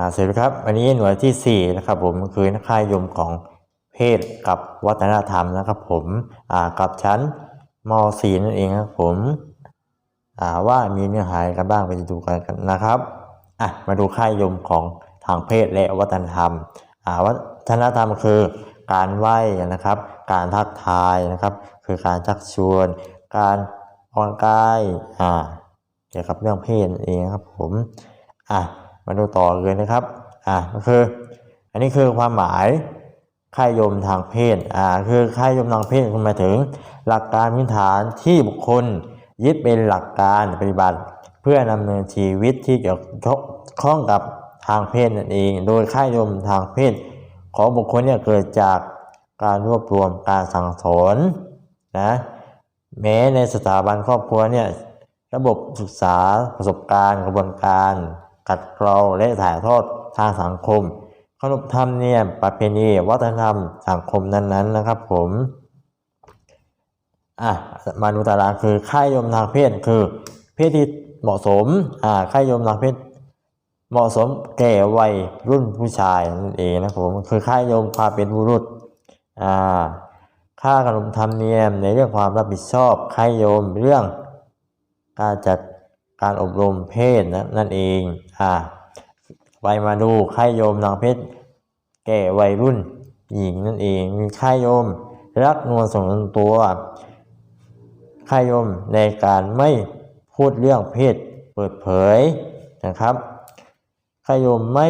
่าสวัสดีครับวันนี้หน่วยที่ 4 นะครับผมคือนักข่ายยมของเพศกับวัฒนธรรมนะครับผมอ่ากับชั้นม .4 นั่นเองครับผมอ่าว่ามีเนื้อหาอะไรกันบ้างไปดูกันนะครับอะมาดูค่ายยมของทางเพศและวัฒนธรรมอ่าวัฒนธรรมคือการไหว้นะครับ การทักทายนะครับ คือการชักชวน การออกกลังกายอ่าเกี่ยวกับเรื่องเพศนั่นเองครับผมอะ มาดูต่อเลยนะครับ อ่าก็คือ อันนี้คือความหมายค่ายยมทางเพศ อ่า คือค่ายยมทางเพศคุณหมายถึง หลักการพื้นฐานที่บุคคลยึดเป็นหลักการปฏิบัติ เพื่อดำเนินชีวิตที่เกี่ยวข้องกับทางเพศนั่นเอง โดยค่ายยมทางเพศ ของบุคคลเนี่ยเกิดจากการรวบรวมการสั่งสอนนะ แม้ในสถาบันครอบครัวเนี่ยระบบศึกษาประสบการณ์กระบวนการ กัดเกลาและถ่ายทอดทางสังคมขนบธรรมเนียมประเพณีวัฒนธรรมสังคมนั้นๆนะครับ ผมอะมาดูตารางคือค่ายยมทางเพศคือ เพศที่เหมาะสมอ่าค่ายยมทางเพศเหมาะสมแก่วัยรุ่นผู้ชายนั่นเองนะผมคือค่ายยมความเป็นบุรุษอ่าค่าขนบธรรมเนียมในเรื่องความรับผิดชอบค่ายโยมเรื่องการจัด การอบรมเพศนะนั่นเองอ่าไปมาดูค่ายโยมนางเพศแก่วัยรุ่นหญิงนั่นเองมีค่ายโยมรักนวลสงวนตัวค่ายโยมในการไม่พูดเรื่องเพศเปิดเผยนะครับค่ายโยมไม่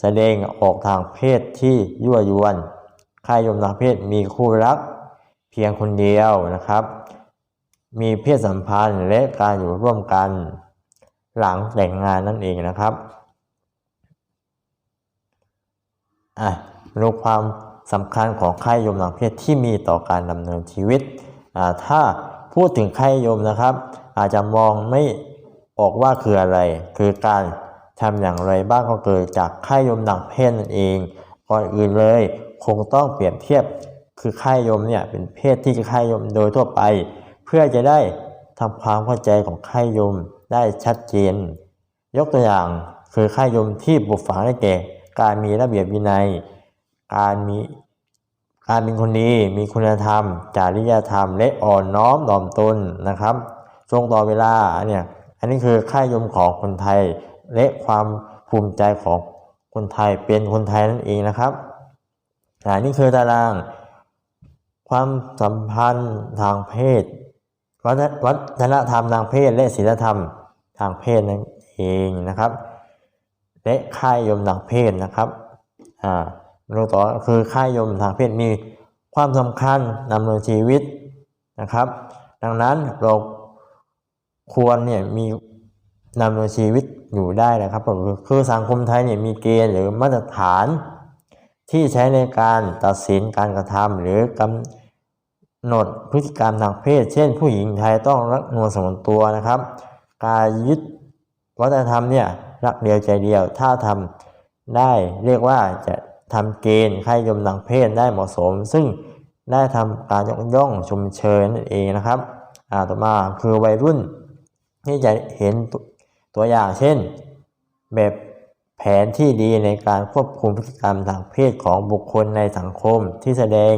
แสดงออกทางเพศที่ยั่วยวนค่ายโยมทางเพศมีคู่รักเพียงคนเดียวนะครับ มีเพศสัมพันธ์และการอยู่ร่วมกัน หลังแต่งงานนั่นเองนะครับอะมาดูความสำคัญของค่ายโยมทางเพศที่มีต่อการดำเนินชีวิตอ่าถ้าพูดถึงค่ายยมนะครับ อาจจะมองไม่ออกว่าคืออะไร คือการทำอย่างไรบ้างก็เกิดจากค่ายโยมทางเพศนั่นเองก่อนอื่นเลย คงต้องเปรียบเทียบคือค่ายยมเนี่ยเป็นเพศที่ค่ายยมโดยทั่วไป เพื่อจะได้ทำความเข้าใจของค่ายยม ได้ชัดเจน ยกตัวอย่างคือค่ายยมที่ปลูกฝังได้แก่ การมีระเบียบวินัย การมีการเป็นคนดีมีคุณธรรม จริยธรรม และอ่อนน้อมถ่อมตนนะครับทรงต่อเวลาเนี่ยอันนี้คือค่ายยมของคนไทย และความภูมิใจของคนไทยเป็นคนไทยนั่นเองนะครับอันนี้คือตาราง ความสัมพันธ์ทางเพศ วัฒวัฒนธรรมทางเพศและศีลธรรมทางเพศนั่นเองนะครับ และค่ายยมทางเพศนะครับอ่ามาต่อคือค่ายยมทางเพศมีความสำคัญดำเนินชีวิตนะครับ ดังนั้นเราควรเนี่ยมีดำเนินชีวิตอยู่ได้นะครับคือคือสังคมไทยเนี่ยมีเกณฑ์หรือมาตรฐานที่ใช้ในการตัดสินการกระทำหรือกำ หนดพฤติกรรมทางเพศ เช่น ผู้หญิงไทยต้องรักนวลสงวนตัวนะครับ การยึดวัฒนธรรมเนี่ยรักเดียวใจเดียว ถ้าทำได้เรียกว่าจะทำเกณฑ์ค่ายยมทางเพศได้เหมาะสม ซึ่งได้ทำการยกย่องชมเชยนั่นเองนะครับอ่าต่อมาคือวัยรุ่นที่จะเห็นตตัวอย่างเช่น แบบแผนที่ดีในการควบคุมพฤติกรรมทางเพศของบุคคลในสังคมที่แสดง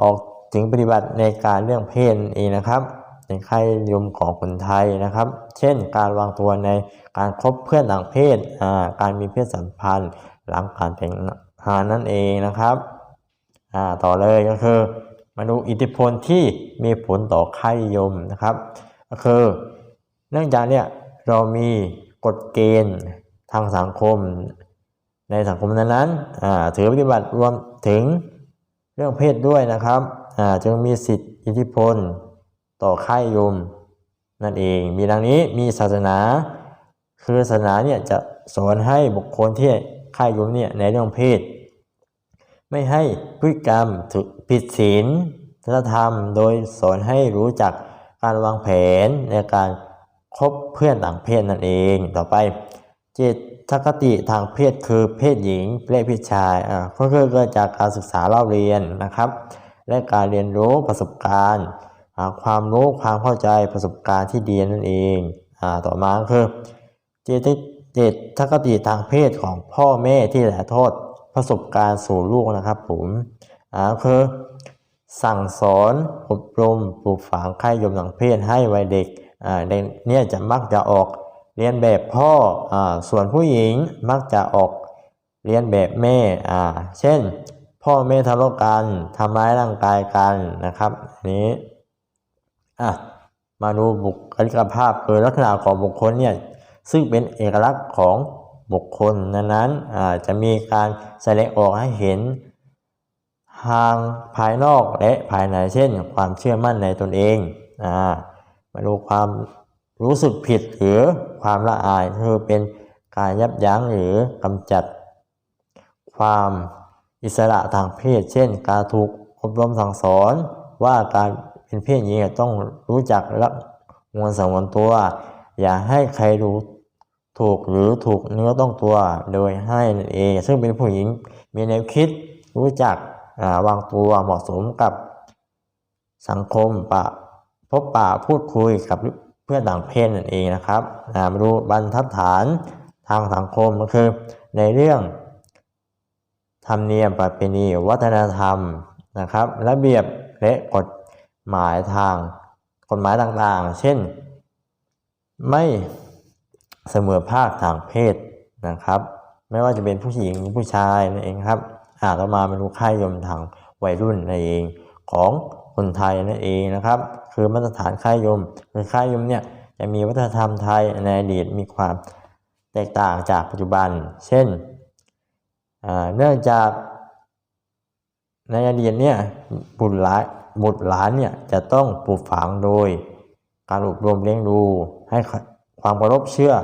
ออก ถึงปฏิบัติในการเรื่องเพศเองนะครับในค่ายนิยมของคนไทยนะครับ เช่น การวางตัวในการคบเพื่อนต่างเพศ การมีเพศสัมพันธ์ หลังการแต่งงานนั่นเองนะครับต่อเลยก็คือมาดูอิทธิพลที่มีผลต่อค่ายนิยมนะครับ ก็คือ เนื่องจากเนี่ยเรามีกฎเกณฑ์ทางสังคม ในสังคมนั้นๆถือปฏิบัติรวมถึงเรื่องเพศด้วยนะครับ จึงมีสิทธิอิทธิพล ต่อค่ายยม นั่นเอง มีดังนี้มีศาสนา คือศาสนาเนี่ยจะสอนให้บุคคลที่ค่ายยมเนี่ยในเรื่องเพศ ไม่ให้พฤติกรรมถือผิดศีลธรรม โดยสอนให้รู้จักการวางแผนในการคบเพื่อนต่างเพศนั่นเอง ต่อไปเจตทคติทางเพศคือเพศหญิงและเพศชายอ่าก็คือเกิดจากการศึกษาเล่าเรียนนะครับ และการเรียนรู้ประสบการณ์ความรู้ความเข้าใจประสบการณ์ที่ดีนั่นเองอต่อมาคือเจตเจเจตทคติทางเพศของพ่อแม่ที่ถ่ายทอดประสบการณ์สู่ลูกนะครับผมคือสั่งสอนอบรมปลูกฝังค่ายมทางเพศให้วัยเด็กเด็กเนี่ยจะมักจะออกเรียนแบบพ่ออส่วนผู้หญิงมักจะออกเรียนแบบแม่เช่น พ่อแม่ทะเลาะกันทำร้ายร่างกายกันนะครับอันนี้อะมาดูบุคลิกภาพโดยลักษณะของบุคคลเนี่ยซึ่งเป็นเอกลักษณ์ของบุคคลนั้นๆอ่าจะมีการแสดงออกให้เห็นทางภายนอกและภายในเช่น ความเชื่อมั่นในตนเองอ่ามาดูความรู้สึกผิดหรือความละอายคือเป็นการยับยั้งหรือกำจัดความ อิสระทางเพศ เช่น การถูกอบรมสั่งสอน ว่าการเป็นเพศหญิงต้องรู้จักรักงวนสงวนตัว อย่าให้ใครรู้ถูกหรือถูกเนื้อต้องตัว โดยให้นั่นเอง ซึ่งเป็นผู้หญิงมีแนวคิดรู้จักาวางตัวเหมาะสมกับสังคมปะพบปะพูดคุยกับเพื่อนต่างเพศนั่นเองนะครับมาดูบรรทัดฐานทางสังคมก็คือในเรื่อง ธรรมเนียมประเพณีวัฒนธรรมนะครับระเบียบและกฎหมายทางกฎหมายต่างๆ เช่น ไม่เสมอภาคทางเพศนะครับ ไม่ว่าจะเป็นผู้หญิงหรือผู้ชายนั่นเองครับอ่าต่อมามาดูค่ายยมทางวัยรุ่นนั่นเองของคนไทยนั่นเองนะครับ คือมาตรฐานค่ายยมคือค่ายยมเนี่ยจะมีวัฒนธรรมไทยในอดีตมีความแตกต่างจากปัจจุบัน เช่น เนื่องจากในอดีตเนี่ยบุตรหลานบุตรหลานเนี่ยจะต้องปลูกฝังโดย การอบรมเลี้ยงดูให้ความเคารพเชื่อ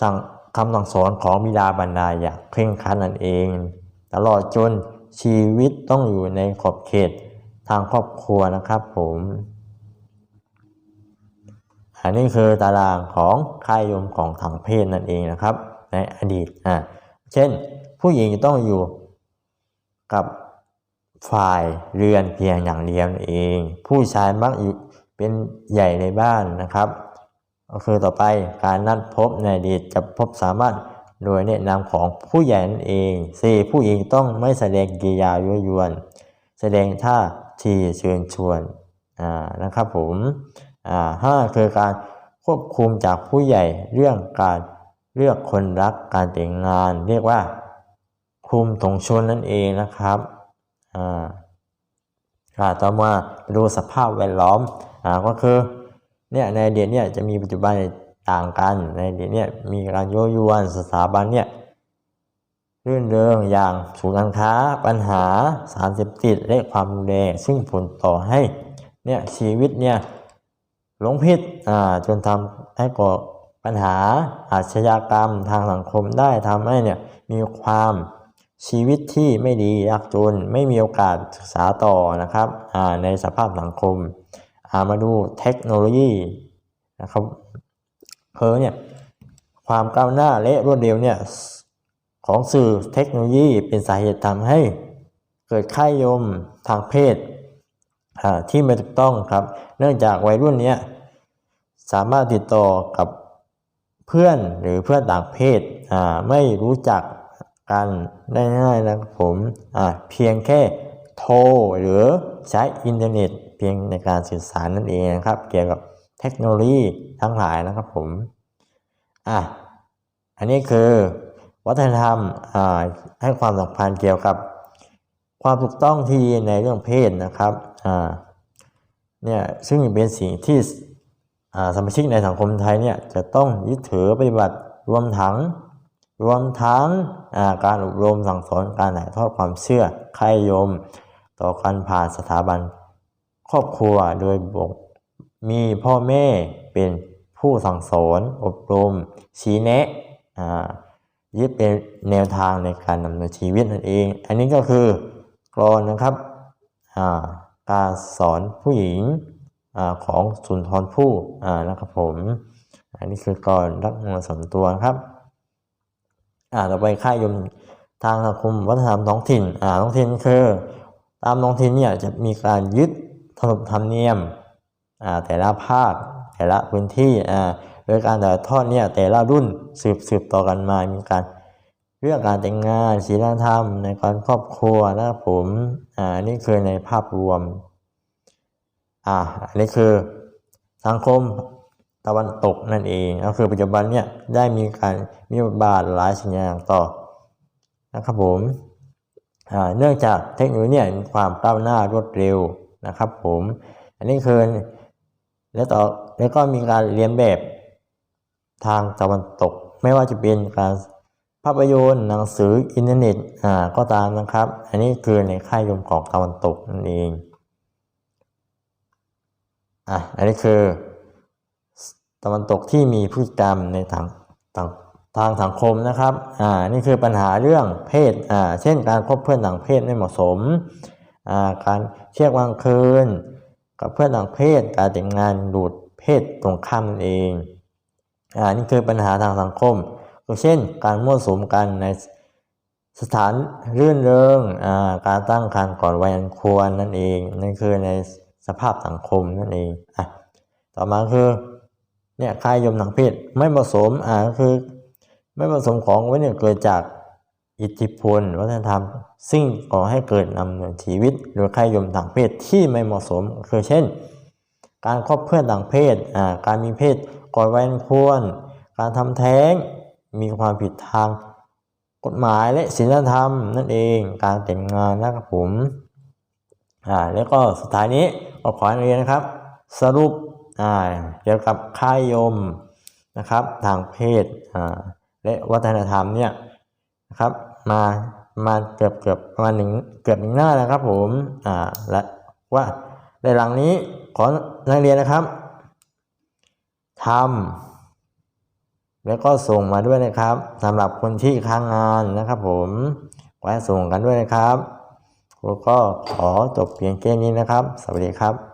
สั่งคำสั่งสอนของบิดาบรรดาอย่างเคร่งครัดนั่นเอง ตลอดจนชีวิตต้องอยู่ในขอบเขตทางครอบครัวนะครับผมอันนี้คือตารางของค่ายยมของทางเพศนั่นเองนะครับ ในอดีตอ่าเช่น ผู้หญิงจะต้องอยู่กับฝ่ายเรือนเพียงอย่างเดียวนั่นเอง ผู้ชายมักอยู่เป็นใหญ่ในบ้านนะครับก็คือต่อไปการนัดพบในอดีตจะพบสามารถโดยแนะนำของผู้ใหญ่นั่นเอง 4. ผู้หญิงต้องไม่แสดงกิริยายั่วยวน แสดงท่าทีเชิญชวนอ่านะครับผมอ่าห้าคือการควบคุมจากผู้ใหญ่เรื่องการเลือกคนรักการแต่งงาน เรียกว่า คุมถงชนนั่นเองนะครับอ่าอ่าต่อมาดูสภาพแวดล้อมอ่าก็คือเนี่ยในอดีตเนี่ยจะมีปัจจุบันต่างกันในอดีตเนี่ยมีการโยั่วยวนสถาบันเนี่ยรื่นเริงอย่างสูงการค้า ปัญหาสารเสพติดและความรุนแรงซึ่งผลต่อให้เนี่ยชีวิตเนี่ยหลงผิดอ่าจนทำให้ก่อปัญหาอาชญากรรมทางสังคมได้ทำให้เนี่ยมีความ ชีวิตที่ไม่ดียากจนไม่มีโอกาสศึกษาต่อนะครับในสภาพสังคมอามาดูเทคโนโลยีนะครับเพอเนี่ยความก้าวหน้าและรวดเร็วเนี่ยของสื่อเทคโนโลยีเป็นสาเหตุทำให้เกิดค่ายยมทางเพศที่ไม่ถูกต้องครับ เนื่องจากวัยรุ่นเนี้ยสามารถติดต่อกับเพื่อนหรือเพื่อนต่างเพศไม่รู้จัก กันได้ง่ายนะครับผมเพียงแค่โทรหรือใช้อินเทอร์เน็ต เพียงในการสื่อสารนั่นเองนะครับ เกี่ยวกับเทคโนโลยีทั้งหลายนะครับผมอะอันนี้คือวัฒนธรรมให้ความสำคัญเกี่ยวกับความถูกต้องที่ในเรื่องเพศนะครับอ่าเนี่ยซึ่งเป็นสิ่งที่สมาชิกในสังคมไทยเนี่ยจะต้องยึดถือปฏิบัติรวมทั้ง รวมทั้งการอบรมสั่งสอนการถ่ายทอดความเชื่อใครยม ต่อการผ่านสถาบันครอบครัวโดยบกมีพ่อแม่เป็นผู้สั่งสอนอบรม ชี้แนะยึดเป็นแนวทางในการดำเนินชีวิตนั่นเอง อันนี้ก็คือกรอนนะครับการสอนผู้หญิงอของสุนทรภู่นะครับผม อันนี้คือกรอนรักงานสมตัวครับ อ่าต่อไปค่ายยมทางสังคมวัฒนธรรมท้องถิ่นอ่าท้องถิ่นคือตามท้องถิ่นเนี่ยจะมีการยึดขนบธรรมเนียมอ่าแต่ละภาคแต่ละพื้นที่อ่าโดยการถ่ายทอดเนี่ยแต่ละรุ่นสืบสืบต่อกันมามีการเรื่องการแต่งงานศีลธรรม ในการครอบครัวนะผมอ่านี่คือในภาพรวมอ่าอันนี้คือสังคม ตะวันตกนั่นเองก็คือปัจจุบันเนี่ยได้มีการมีบทบาทหลายสิ่งอย่างต่อนะครับผมเนื่องจากเทคโนโลยีเนี่ยมีความก้าวหน้ารวดเร็วนะครับผมอันนี้คือแล้วต่อแล้วก็มีการเรียนแบบทางตะวันตก ไม่ว่าจะเป็นการภาพยนตร์หนังสืออินเทอร์เน็ตอ่าก็ตามนะครับ อันนี้คือในค่ายยมของตะวันตกนั่นเองอะอันนี้คือะวันตกที่มีพฤติกรรมในทางทางทางสังคมนะครับ อ่า นี่คือปัญหาเรื่องเพศ อ่า เช่นการคบเพื่อนต่างเพศไม่เหมาะสม อ่า การเที่ยวกลางคืน กับเพื่อนต่างเพศ การแต่งงานดูดเพศตรงข้ามนั่นเอง อ่า นี่คือปัญหาทางสังคมก็เช่น การมั่วสุมกันในสถานรื่นเริง อ่า การตั้งครรภ์ก่อนวัยอันควรนั่นเอง นั่นคือในสภาพสังคมนั่นเอง อะ ต่อมาคือ เนี่ยคายยมทางเพศไม่เหมาะสมอ่าก็คือ ไม่เหมาะสมของไว้เนี่ยเกิดจากอิทธิพลวัฒนธรรม ซึ่งก่อให้เกิดนำเนินชีวิตโดยค่ายยมทางเพศที่ไม่เหมาะสม คือเช่น การคบเพื่อนต่างเพศอ่าการมีเพศก่อนวัยอันควร การทำแท้งมีความผิดทาง กฎหมายและศีลธรรมนั่นเองการแต่งงานนะครับผมอ่าแล้วก็สุดท้ายนี้ก็ขอเรียนนะครับ สรุป เกี่ยวกับค่ายยมนะครับทางเพศและวัฒนธรรมเนี่ยนะครับมามาเกือบเกือบประมาณหนึ่งเกือบหนึ่งหน้านะครับผมอ่าและว่าในหลังนี้ขอนักเรียนนะครับทำแล้วก็ส่งมาด้วยนะครับสำหรับคนที่ค้างงานนะครับผมขอให้ส่งกันด้วยนะครับครูก็ขอจบเพียงแค่นี้นะครับ สวัสดีครับ